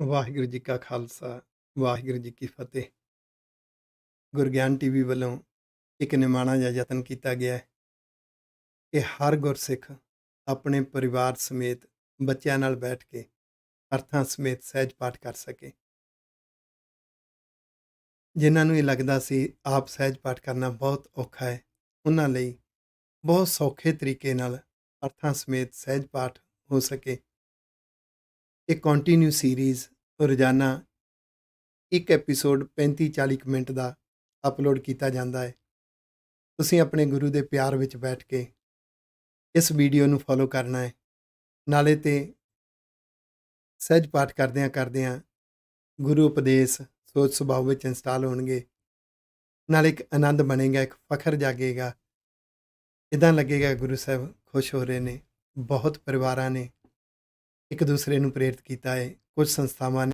ਵਾਹਿਗੁਰੂ ਜੀ ਕਾ ਖਾਲਸਾ, ਵਾਹਿਗੁਰੂ ਜੀ ਕੀ ਫਤਿਹ। ਗੁਰਗਿਆਨ ਟੀਵੀ ਵੱਲੋਂ ਇੱਕ ਨਿਮਾਣਾ ਜਿਹਾ ਯਤਨ ਕੀਤਾ ਗਿਆ ਹੈ ਕਿ ਹਰ ਗੁਰਸਿੱਖ ਆਪਣੇ ਪਰਿਵਾਰ ਸਮੇਤ ਬੱਚਿਆਂ ਨਾਲ ਬੈਠ ਕੇ ਅਰਥਾਂ ਸਮੇਤ ਸਹਿਜ ਪਾਠ ਕਰ ਸਕੇ। ਜਿਨ੍ਹਾਂ ਨੂੰ ਇਹ ਲੱਗਦਾ ਸੀ ਆਪ ਸਹਿਜ ਪਾਠ ਕਰਨਾ ਬਹੁਤ ਔਖਾ ਹੈ, ਉਹਨਾਂ ਲਈ ਬਹੁਤ ਸੌਖੇ ਤਰੀਕੇ ਨਾਲ ਅਰਥਾਂ ਸਮੇਤ ਸਹਿਜ ਪਾਠ ਹੋ ਸਕੇ। ਇਹ ਕੰਟੀਨਿਊ ਸੀਰੀਜ਼ ਰੋਜ਼ਾਨਾ ਇੱਕ ਐਪੀਸੋਡ 35 40 ਕੁ ਮਿੰਟ ਦਾ ਅਪਲੋਡ ਕੀਤਾ ਜਾਂਦਾ ਹੈ। ਤੁਸੀਂ ਆਪਣੇ ਗੁਰੂ ਦੇ ਪਿਆਰ ਵਿੱਚ ਬੈਠ ਕੇ ਇਸ ਵੀਡੀਓ ਨੂੰ ਫੋਲੋ ਕਰਨਾ ਹੈ। ਨਾਲੇ ਤੇ ਸਹਿਜ ਪਾਠ ਕਰਦਿਆਂ ਕਰਦਿਆਂ ਗੁਰੂ ਉਪਦੇਸ਼ ਸੋਚ ਸੁਭਾਅ ਵਿੱਚ ਇੰਸਟਾਲ ਹੋਣਗੇ। ਨਾਲ ਇੱਕ ਆਨੰਦ ਬਣੇਗਾ, ਇੱਕ ਫਖਰ ਜਾਗੇਗਾ। ਇਦਾਂ ਲੱਗੇਗਾ ਗੁਰੂ ਸਾਹਿਬ ਖੁਸ਼ ਹੋ ਰਹੇ ਨੇ, ਬਹੁਤ ਪਰਿਵਾਰਾਂ ਨੇ ਇੱਕ ਦੂਸਰੇ ਨੂੰ ਪ੍ਰੇਰਿਤ ਕੀਤਾ ਹੈ। ਕੁਝ ਸੰਸਥਾਵਾਂ ਨੇ